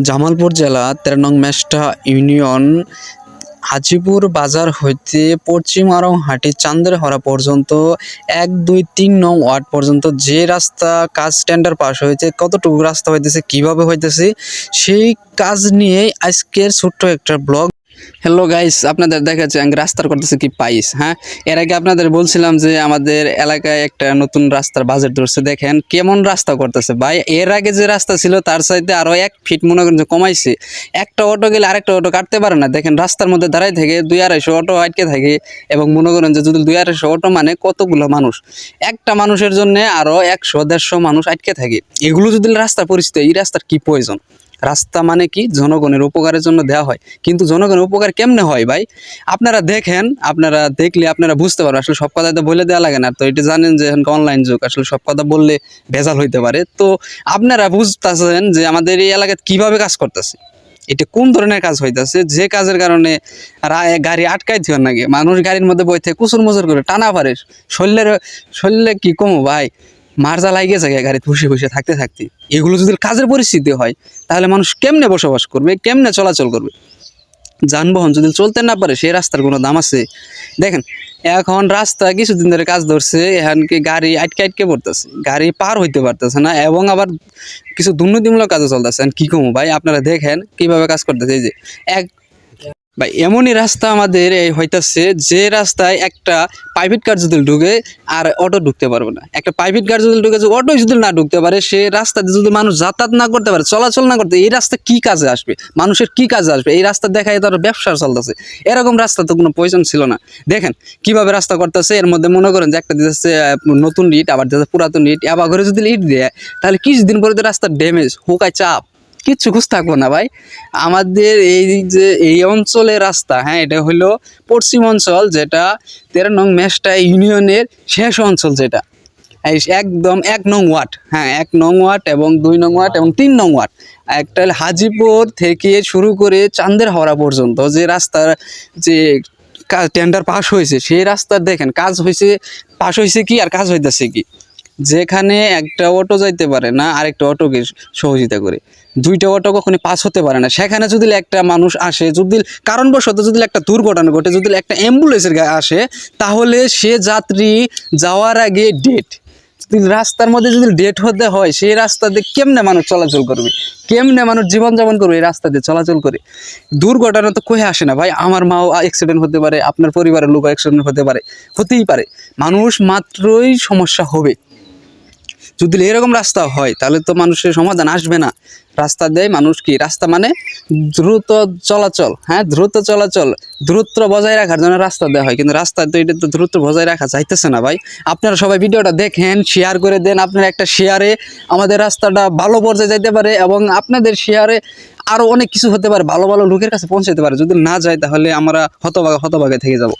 জামালপুর জেলা তেরো নং মেষ্টা ইউনিয়ন হাজিপুর বাজার হইতে পশ্চিম আরংহাটি চান্দেরহরা পর্যন্ত এক, দুই, তিন নং ওয়ার্ড পর্যন্ত যে রাস্তা কাজ টেন্ডার পাশ হয়েছে, কতটুকু রাস্তা হইতেছে, কীভাবে হইতেছে, সেই কাজ নিয়ে আজকের ছোট্ট একটা ব্লগ হ্যালো গাইস আপনাদের দেখাচ্ছে, আমি রাস্তার করতেছে কি পাইস হ্যাঁ? এর আগে আপনাদের বলছিলাম যে আমাদের এলাকায় একটা নতুন রাস্তার বাজেট ধরছে, দেখেন কেমন রাস্তা করতেছে। ভাই, এর আগে যে রাস্তা ছিল, তার সাইডে আরও এক ফিট মনে করেন যে কমাইছে। একটা অটো গেলে আরেকটা অটো কাটতে পারে না। দেখেন, রাস্তার মধ্যে দাঁড়াই থাকে দুই আড়াইশো অটো আটকে থাকে এবং মনে করেন যে যদি দুই আড়াইশো অটো মানে কতগুলো মানুষ? একটা মানুষের জন্য আরও একশো, দেড়শো মানুষ আটকে থাকে। এগুলো যদি রাস্তার পরিস্থিতি এই রাস্তার কি প্রয়োজন? রাস্তা মানে কি? জনগণের উপকারের জন্য দেওয়া হয়। কিন্তু জনগণের উপকার কেমনে হয় ভাই? আপনারা দেখেন, আপনারা দেখলে আপনারা বুঝতে পারবেন। আসলে সব কথা তো বলে দেওয়া লাগে না। তো এটা জানেন যে এখন অনলাইন যুগ। আসলে সব কথা বললে ভেজাল হইতে পারে। তো আপনারা বুঝতেছেন যে আমাদের এই এলাকায় কীভাবে কাজ করতেছে? এটা কোন ধরনের কাজ হইতাছে? যে কাজের কারণে গাড়ি আটকাই থিও নাকি? মানুষ গাড়ির মধ্যে বইতে কুচুর মুচুর করে টানা পারে। শরীরের শরীরে কি কমো ভাই? মারজা লাগিয়ে যায় গাড়ি বসে বসে থাকতে থাকতে, এগুলো যদি কাজের পরিস্থিতি হয়, তাহলে মানুষ কেমনে বসবাস করবে, কেমনে চলাচল করবে? যানবাহন যদি চলতে না পারে, সেই রাস্তার কোনো দাম আছে? দেখেন, এখন রাস্তা কিছুদিন ধরে কাজ ধরছে, এখন কি গাড়ি আটকে আটকে পড়তেছে, গাড়ি পার হইতে পারতেছে না, এবং আবার কিছু দুর্নীতিমূলক কাজও চলতেছে। কি কমু ভাই? আপনারা দেখেন কীভাবে কাজ করতেছে। এই যে, এক ভাই এমনই রাস্তা আমাদের এই হইতাছে যে রাস্তায় একটা প্রাইভেট কার যদি ঢুকে আর অটো ঢুকতে পারবে না। একটা প্রাইভেট কার যদি ঢুকে অটো যদি না ঢুকতে পারে, সে রাস্তাতে যদি মানুষ যাতায়াত না করতে পারে, চলাচল না করতে এই রাস্তা কি কাজে আসবে? মানুষের কি কাজে আসবে? এই রাস্তা দেখায় তার ব্যবসা চলতেছে। এরকম রাস্তা তো কোনো প্রয়োজন ছিল না। দেখেন কীভাবে রাস্তা করতেছে, এর মধ্যে মনে করেন যে একটা দিতেছে নতুন ইট, আবার দিতেছে পুরাতন ইট আবার ঘরে যদি ইট দেয়, তাহলে কিছুদিন পরে তো রাস্তা ড্যামেজ হোকায় চাপ। কিচ্ছু খুঁজ থাকব না ভাই। আমাদের এই যে এই অঞ্চলের রাস্তা হ্যাঁ এটা হলো পশ্চিম অঞ্চল, যেটা তেরো নং মেষ্টা ইউনিয়নের শেষ অঞ্চল যেটা। একদম এক নং ওয়ার্ড হ্যাঁ এক নং ওয়ার্ড এবং দুই নং ওয়ার্ড এবং তিন নং ওয়ার্ড। একটা হাজিপুর থেকে শুরু করে চান্দের হাওড়া পর্যন্ত যে রাস্তার যে টেন্ডার পাস হয়েছে, সেই রাস্তার দেখেন, কাজ হয়েছে পাস হয়েছে কি আর কাজ হইতেছে কি? যেখানে একটা অটো যাইতে পারে না, আরেকটা অটোকে সহযোগিতা করে। দুইটা অটো কখনো পাস হতে পারে না। সেখানে যদি একটা মানুষ আসে, যদি কারণবশত যদি একটা দুর্ঘটনা ঘটে, যদি একটা অ্যাম্বুলেন্সের আসে, তাহলে সে যাত্রী যাওয়ার আগে ডেট যদি রাস্তার মধ্যে যদি ডেট হতে হয় সেই রাস্তা দিয়ে কেমনে মানুষ চলাচল করবে? কেমনে মানুষ জীবনযাপন করবে? এই রাস্তা দিয়ে চলাচল করে। দুর্ঘটনা তো কয়ে আসে না ভাই? আমার মাও অ্যাক্সিডেন্ট হতে পারে, আপনার পরিবারের লোক অ্যাক্সিডেন্ট হতে পারে, হতেই পারে। মানুষ মাত্রই সমস্যা হবে। যদি এরকম রাস্তা হয়, তাহলে তো মানুষের সমাধান আসবে না। রাস্তা দেয় মানুষ কি? রাস্তা মানে দ্রুত চলাচল হ্যাঁ? দ্রুত চলাচল দ্রুত বজায় রাখার জন্য রাস্তা দেওয়া হয়। কিন্তু রাস্তা তো এটা তো দ্রুত বজায় রাখা যাইতেছে না ভাই। আপনারা সবাই ভিডিওটা দেখেন শেয়ার করে দেন। আপনার একটা শেয়ারে আমাদের রাস্তাটা ভালো পর্যায়ে যাইতে পারে এবং আপনাদের শেয়ারে আরও অনেক কিছু হতে পারে, ভালো ভালো লোকের কাছে পৌঁছাতে পারে। যদি না যায়, তাহলে আমরা হতভাগা হতভাগে থেকে যাব।